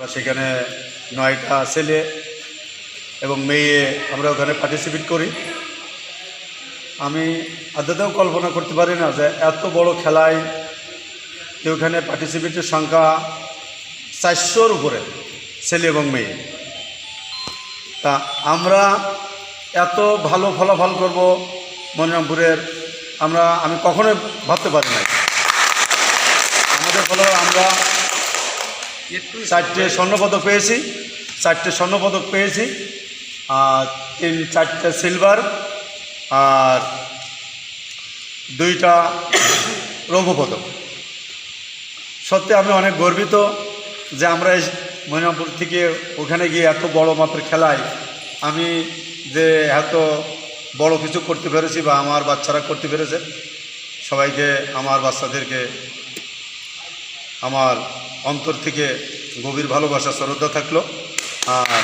আমরা সেখানে নয়টা ছেলে এবং মেয়ে আমরা ওখানে পার্টিসিপেট করি। আমি আদতেও কল্পনা করতে পারি না যে এত বড় খেলায় যে ওখানে পার্টিসিপেটের সংখ্যা চারশোর উপরে ছেলে এবং মেয়ে। তা আমরা এত ভালো ফলাফল করব মনিরামপুরের, আমরা, আমি কখনোই ভাবতে পারি না আমাদের ফলে আমরা চারটে স্বর্ণপদক পেয়েছি, চারটে স্বর্ণপদক পেয়েছি, আর তিন, চারটে সিলভার আর দুইটা রৌপ্যপদক। সত্যি আমি অনেক গর্বিত যে আমরা এই মৈনামপুর থেকে ওখানে গিয়ে এত বড় মাপের খেলায় আমি যে এত বড় কিছু করতে পেরেছি বা আমার বাচ্চারা করতে পেরেছে, সবাইকে, আমার বাচ্চাদেরকে আমার অন্তর থেকে গভীর ভালোবাসা শ্রদ্ধা থাকল। আর